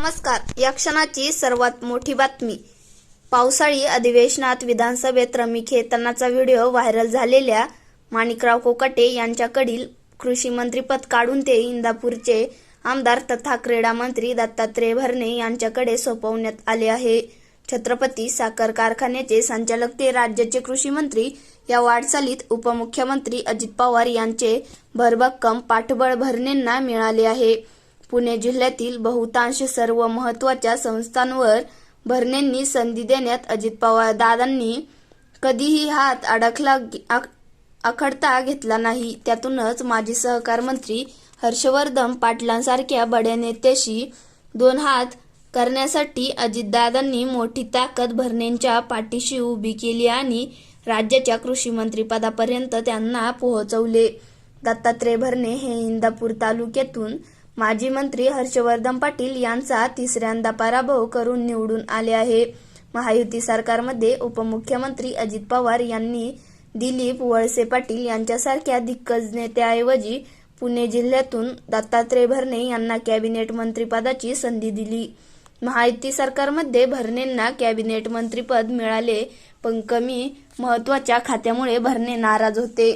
नमस्कार. या क्षणाची सर्वात मोठी बातमी. पावसाळी अधिवेशनात विधानसभेत रमी खेळतानाचा व्हिडिओ व्हायरल झालेल्या माणिकराव कोकाटे यांच्याकडील कृषी मंत्रीपद काढून ते इंदापूरचे आमदार तथा क्रीडा मंत्री दत्तात्रय भरणे यांच्याकडे सोपवण्यात आले आहे. छत्रपती साखर कारखान्याचे संचालक ते राज्याचे कृषी मंत्री या वाटचालीत उपमुख्यमंत्री अजित पवार यांचे भरभक्कम पाठबळ भरणेंना मिळाले आहे. पुणे जिल्ह्यातील बहुतांश सर्व महत्त्वाच्या संस्थांवर भरणेंनी संधी देण्यात अजित पवार दादांनी कधीही हात अडकला आक- आखडता घेतला नाही. त्यातूनच माजी सहकार मंत्री हर्षवर्धन पाटलांसारख्या बड्या नेत्याशी दोन हात करण्यासाठी अजितदादांनी मोठी ताकद भरणेंच्या पाठीशी उभी केली आणि राज्याच्या कृषी मंत्रीपदापर्यंत त्यांना पोहोचवले. दत्तात्रय भरणे हे इंदापूर तालुक्यातून माजी मंत्री हर्षवर्धन पाटील यांचा तिसऱ्यांदा पराभव करून निवडून आले आहे. महायुती सरकारमध्ये उपमुख्यमंत्री अजित पवार यांनी दिलीप वळसे पाटील यांच्यासारख्या दिग्गज नेत्याऐवजी पुणे जिल्ह्यातून दत्तात्रय भरणे यांना कॅबिनेट मंत्रीपदाची संधी दिली. महायुती सरकारमध्ये भरणेंना कॅबिनेट मंत्रीपद मिळाले पण कमी महत्त्वाच्या खात्यामुळे भरणे नाराज होते.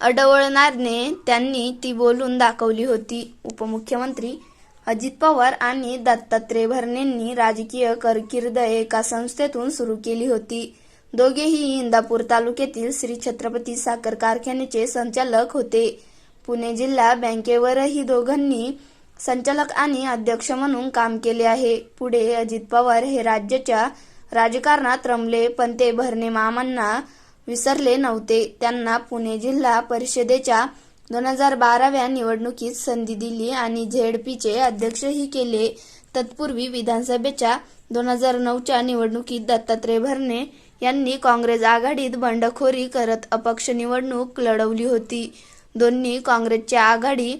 अडवळणारने त्यांनी ती बोलून दाखवली होती. उपमुख्यमंत्री अजित पवार आणि दत्तात्रय भरणेंनी राजकीय कारकीर्द एका संस्थेतून सुरू केली होती. दोघेही इंदापूर तालुक्यातील श्री छत्रपती साखर कारखान्याचे संचालक होते. पुणे जिल्हा बँकेवरही दोघांनी संचालक आणि अध्यक्ष म्हणून काम केले आहे. पुढे अजित पवार हे राज्याच्या राजकारणात रमले पण ते भरणे मामांना विसरले नव्हते. त्यांना पुणे जिल्हा परिषदेच्या दोन हजार बाराव्या निवडणुकीत संधी दिली आणि झेडपीचे अध्यक्षही केले. तत्पूर्वी विधानसभेच्या दोन हजार नऊच्या निवडणुकीत दत्तात्रय भरणे यांनी काँग्रेस आघाडीत बंडखोरी करत अपक्ष निवडणूक लढवली होती. दोन्ही काँग्रेसच्या आघाडी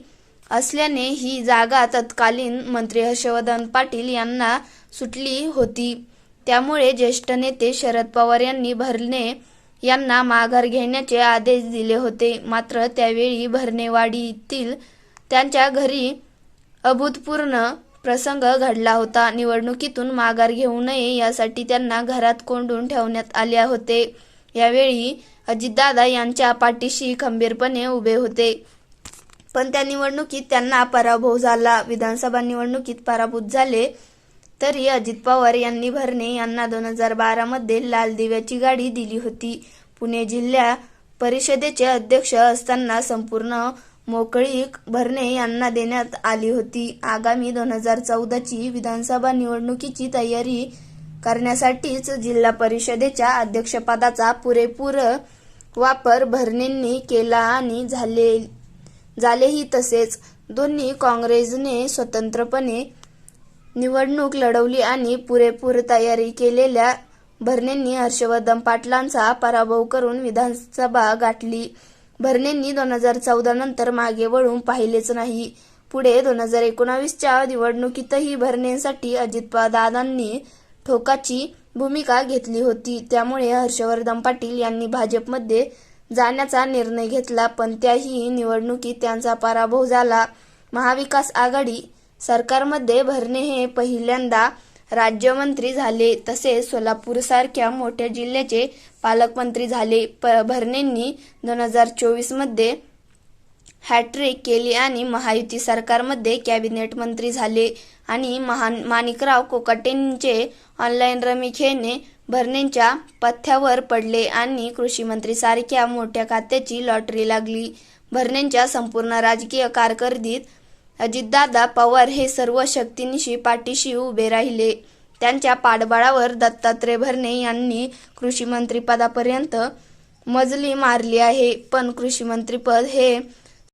असल्याने ही जागा तत्कालीन मंत्री हर्षवर्धन पाटील यांना सुटली होती. त्यामुळे ज्येष्ठ नेते शरद पवार यांनी भरणे यांना माघार घेण्याचे आदेश दिले होते. मात्र त्यावेळी भरणेवाडीतील त्यांच्या घरी अभूतपूर्ण प्रसंग घडला होता. निवडणुकीतून माघार घेऊ नये यासाठी त्यांना घरात कोंडून ठेवण्यात आले होते. यावेळी अजितदादा यांच्या पाठीशी खंबीरपणे उभे होते. पण त्या निवडणुकीत त्यांना पराभव झाला. विधानसभा निवडणुकीत पराभूत झाले. तरी अजित पवार यांनी भरणे यांना दोन हजार बारा मध्ये लाल दिव्याची गाडी दिली होती. पुणे जिल्हा परिषदेचे अध्यक्ष असताना संपूर्ण मोकळीक भरणे यांना देण्यात आली होती. आगामी दोन हजार चौदाची विधानसभा निवडणुकीची तयारी करण्यासाठीच जिल्हा परिषदेच्या अध्यक्षपदाचा पुरेपूर वापर भरणेंनी केला आणि झाले झालेही तसेच. दोन्ही काँग्रेसने स्वतंत्रपणे निवडणूक लढवली आणि पुरेपूर तयारी केलेल्या भरणेंनी हर्षवर्धन पाटलांचा पराभव करून विधानसभा गाठली. भरणेंनी दोन हजार चौदा नंतर मागे वळून पाहिलेच नाही. पुढे दोन हजार एकोणावीसच्या निवडणुकीतही भरणेंसाठी अजितदादांनी ठोकाची भूमिका घेतली होती. त्यामुळे हर्षवर्धन पाटील यांनी भाजपमध्ये जाण्याचा निर्णय घेतला पण त्याही निवडणुकीत त्यांचा पराभव झाला. महाविकास आघाडी सरकारमध्ये भरणे हे पहिल्यांदा राज्यमंत्री झाले तसेच सोलापूरसारख्या मोठ्या जिल्ह्याचे पालकमंत्री झाले. प भरणेंनी दोन हजार चोवीसमध्ये हॅट्रिक केली आणि महायुती सरकारमध्ये कॅबिनेट मंत्री झाले आणि महान माणिकराव कोकाटेंचे ऑनलाईन रमी खेळणे भरणेंच्या पथ्यावर पडले आणि कृषीमंत्रीसारख्या सारख्या मोठ्या खात्याची लॉटरी लागली. भरणेंच्या संपूर्ण राजकीय कारकिर्दीत अजितदादा पवार हे सर्व शक्तींशी पाठीशी उभे राहिले. त्यांच्या पाठबळावर दत्तात्रय भरणे यांनी कृषीमंत्रीपदापर्यंत मजली मारली आहे. पण कृषीमंत्रीपद हे